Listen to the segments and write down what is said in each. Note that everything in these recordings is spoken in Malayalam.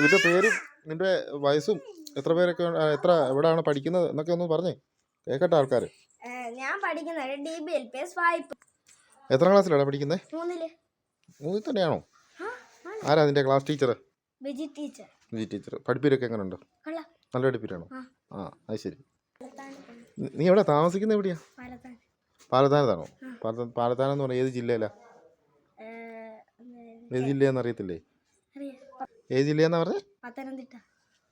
ഇതിന്റെ പേരും നിന്റെ വയസ്സും എത്ര പേരൊക്കെ എത്ര എവിടെയാണ് പഠിക്കുന്നത് എന്നൊക്കെ ഒന്ന് പറഞ്ഞേ. കേക്കട്ടെ ആൾക്കാർ ഞാൻ പഠിക്കുന്നത് D B L P S വായ്പ. എത്ര ക്ലാസ്സിലാണ് പഠിക്കുന്നത് മൂന്നിൽ. മൂന്നിൽ തന്നെയാണോ? ആരാ നിന്റെ class teacher? Biji teacher. Viji teacher. പഠിപ്പീരൊക്കെ എങ്ങനെയുണ്ട് നല്ല പഠിപ്പീരാണോ? ആ. ആ അത് ശരി. നീ എവിടെ താമസിക്കുന്നത് എവിടെയാ? പാലത്താനത്താണോ. പാലത്താനം എന്ന് പറഞ്ഞാൽ ഏത് ജില്ലയിലാ? ഏത് ജില്ലയെന്ന് അറിയത്തില്ലേ? അറിയാം. ഏത് ജില്ലയെന്നാ പറഞ്ഞേ? പത്തനംതിട്ട.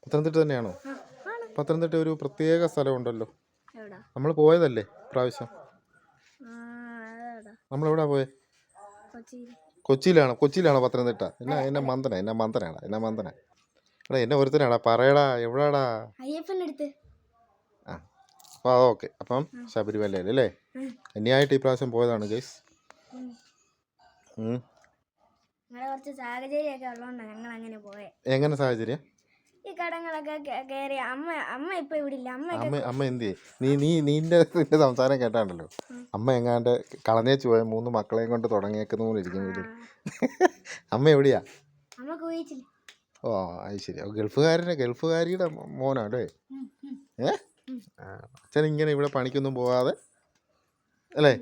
പത്തനംതിട്ട തന്നെയാണോ? പത്തനംതിട്ട ഒരു പ്രത്യേക സ്ഥലമുണ്ടല്ലോ. നമ്മൾ പോയതല്ലേ പ്രാവശ്യം നമ്മളെവിടാ പോയെ? കൊച്ചിയിലാണോ? കൊച്ചിയിലാണോ പത്തനംതിട്ട? എന്നാ എന്നെ മന്ദന എന്നെ മന്ദനാണ് എന്നെ മന്ദന. എടാ എന്നെ ഒരുത്തനാടാ പറയടാ എവിടാടാ? ആ അപ്പോൾ അതൊക്കെ അപ്പം ശബരിമലയിൽ അല്ലേ. എന്നെയായിട്ട് ഈ പ്രാവശ്യം പോയതാണ് ഗൈസ്. ഉം. ഞങ്ങളുടെ കുറച്ച് സാഹചര്യമൊക്കെ ഉള്ളതുകൊണ്ടാണ് ഞങ്ങൾ അങ്ങനെ പോയെ. എങ്ങനെ സാഹചര്യം? ഈ കടങ്ങളൊക്കെ കേ- കേറി അമ്മ അമ്മ ഇപ്പൊ ഇവിടെ ഇല്ല. അമ്മ അമ്മ എന്ത് നീ നീ നിന്റെ നിന്റെ സംസാരം കേട്ടാണ്ടല്ലോ. അമ്മ എങ്ങാണ്ട് കളഞ്ഞേച്ചു പോയ മൂന്ന് മക്കളെയും കൊണ്ട് തുടങ്ങിയേക്കുന്ന പോലെ ഇരിക്കും വീട്ടിൽ അമ്മ എവിടെയാ? അമ്മ കുഴിച്ചില്ല ഓ അത് ശരി. ഓ, ഗൾഫുകാരന്റെ ഗൾഫുകാരിയുടെ മോനാ അല്ലേ? ഏ? അച്ഛൻ ഇങ്ങനെ ഇവിടെ പണിക്കൊന്നും പോകാതെ അല്ലേ?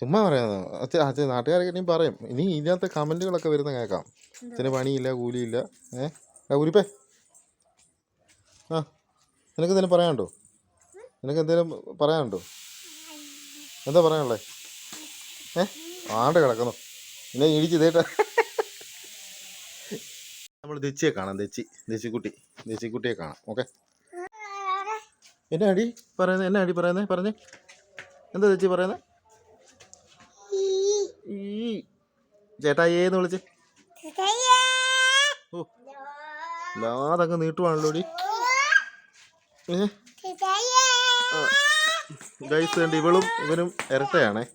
ചുമ്മാ പറയാന്നോ അച്ഛൻ അച്ഛൻ നാട്ടുകാരൊക്കെ ഇനിയും പറയും. ഇനി ഇതിനകത്ത് കമന്റുകളൊക്കെ വരുന്ന കേൾക്കാം. അച്ഛന് പണിയില്ല കൂലിയില്ല. ഏ? ആ ഉരിപ്പേ. ആ നിനക്ക് എന്തെങ്കിലും പറയാനുണ്ടോ? നിനക്ക് എന്തേലും പറയാനുണ്ടോ? എന്താ പറയാനുള്ളത് ഏ? ആണ്ട് കിടക്കുന്നു. പിന്നെ ഇടിച്ച് ഇതേട്ട. നമ്മൾ ദച്ചിയെ കാണാം ദച്ചി. ദച്ചിക്കുട്ടി. ദച്ചിക്കുട്ടിയെ കാണാം. ഓക്കെ. എന്നാ അടി പറയുന്നത് എന്നാ അടി പറയുന്നത് പറഞ്ഞേ. എന്താ ചേച്ചി പറയുന്നത് ഈ. ചേട്ടായിന്ന് വിളിച്ച്. ഓ. ലാതങ്ങ് നീട്ടുവാണല്ലോ ഡി ഏ? ഗൈസ് കണ്ട് ഇവളും ഇവനും ഇരട്ടയാണേ.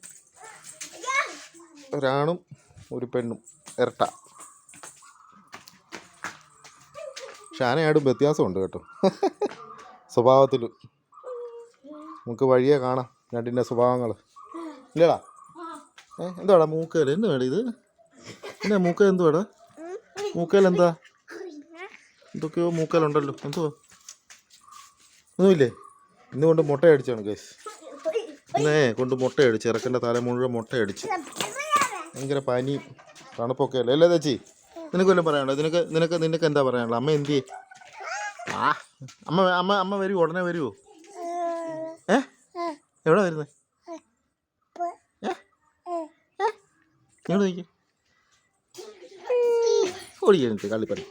ഒരാണും ഒരു പെണ്ണും. ഇരട്ട. ഷാനയാടും വ്യത്യാസമുണ്ട് കേട്ടോ. സ്വഭാവത്തിലും. നമുക്ക് വഴിയെ കാണാം. രണ്ടിന്റെ സ്വഭാവങ്ങൾ ഇല്ലടാ. ഏ എന്താടാ മൂക്കേൽ എന്ത് വേണം ഇത്? എന്നാ എന്ത് വേടാ മൂക്കേൽ എന്താ എന്തൊക്കെയോ മൂക്കേലുണ്ടല്ലോ. എന്തുവാ? ഒന്നുമില്ലേ? ഇന്ന് കൊണ്ട് മുട്ട അടിച്ചാണ് ഗൈസ് ഇന്നേ കൊണ്ട് മുട്ട അടിച്ച് ഇറക്കന്റെ തല മുഴുവൻ മുട്ട അടിച്ച് ഭയങ്കര പനി തണുപ്പൊക്കെ അല്ലേ? അല്ലേ ചേച്ചി? നിനക്ക് വല്ലതും പറയാനുണ്ടോ? നിനക്ക് നിനക്ക് നിനക്ക് എന്താ പറയാനുള്ളത്? അമ്മ എന്തിയേ? ആ അമ്മ അമ്മ അമ്മ വരുമോ ഉടനെ വരുമോ എവിടെ വരുന്നത്? ഇങ്ങോട്ട് നോക്കി. ഓടിക്കാൻ കള്ളിപ്പണി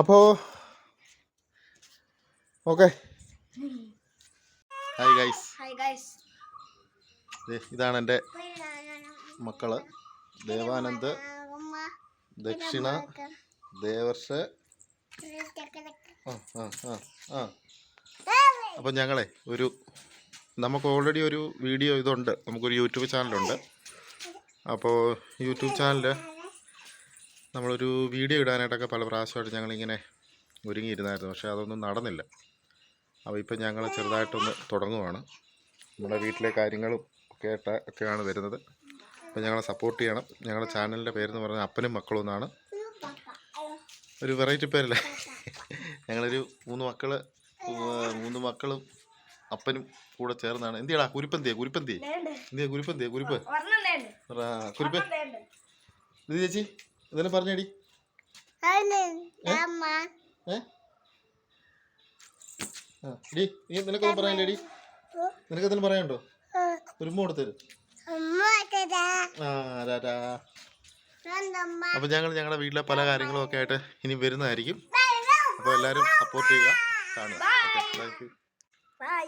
അപ്പോൾ ഓക്കെ. ഹായ് ഗൈസ് ഇതാണ് എന്റെ മക്കൾ. ദേവാനന്ദ് ദക്ഷിണ ദേവർഷ. ആ ആ ആ ആ. അപ്പം ഞങ്ങളെ ഒരു നമുക്ക് ഓൾറെഡി ഒരു വീഡിയോ ഇതുണ്ട്. നമുക്കൊരു യൂട്യൂബ് ചാനലുണ്ട് അപ്പോൾ യൂട്യൂബ് ചാനൽ നമ്മളൊരു വീഡിയോ ഇടാനായിട്ടൊക്കെ പല പ്രാവശ്യമായിട്ട് ഞങ്ങളിങ്ങനെ ഒരുങ്ങിയിരുന്നായിരുന്നു. പക്ഷേ അതൊന്നും നടന്നില്ല. അപ്പോൾ ഇപ്പം ഞങ്ങൾ ചെറുതായിട്ടൊന്ന് തുടങ്ങുവാണ്. നമ്മുടെ വീട്ടിലെ കാര്യങ്ങളും ഒക്കെ ആയിട്ട് ഒക്കെയാണ് വരുന്നത്. അപ്പോൾ ഞങ്ങളെ സപ്പോർട്ട് ചെയ്യണം. ഞങ്ങളുടെ ചാനലിന്റെ പേരെന്ന് പറഞ്ഞാൽ അപ്പനും മക്കളും എന്നാണ്. ഒരു വെറൈറ്റി പേരല്ലേ? ഞങ്ങളൊരു മൂന്ന് മക്കൾ മൂന്ന് മക്കളും അപ്പനും കൂടെ ചേർന്നാണ്. എന്തിയാടാ? കുരിപ്പന്തിയെ കുരിപ്പന്തിയെ എന്തിയാ? കുരിപ്പന്തിയെ കുരിപ്പ്? കുരിപ്പ്? ഇത് ചേച്ചി? ഇതെല്ലാം പറഞ്ഞേടി. ഡി നീ നിനക്ക് എന്തെങ്കിലും പറയാനുണ്ടോ ഒരു ഉമ്മ കൊടുത്തരും. അപ്പൊ ഞങ്ങൾ ഞങ്ങളുടെ വീട്ടിലെ പല കാര്യങ്ങളും ഒക്കെ ആയിട്ട് ഇനി വരുന്നതായിരിക്കും. അപ്പോൾ എല്ലാരും സപ്പോർട്ട് ചെയ്യുക. കാണുക. Okay thank you by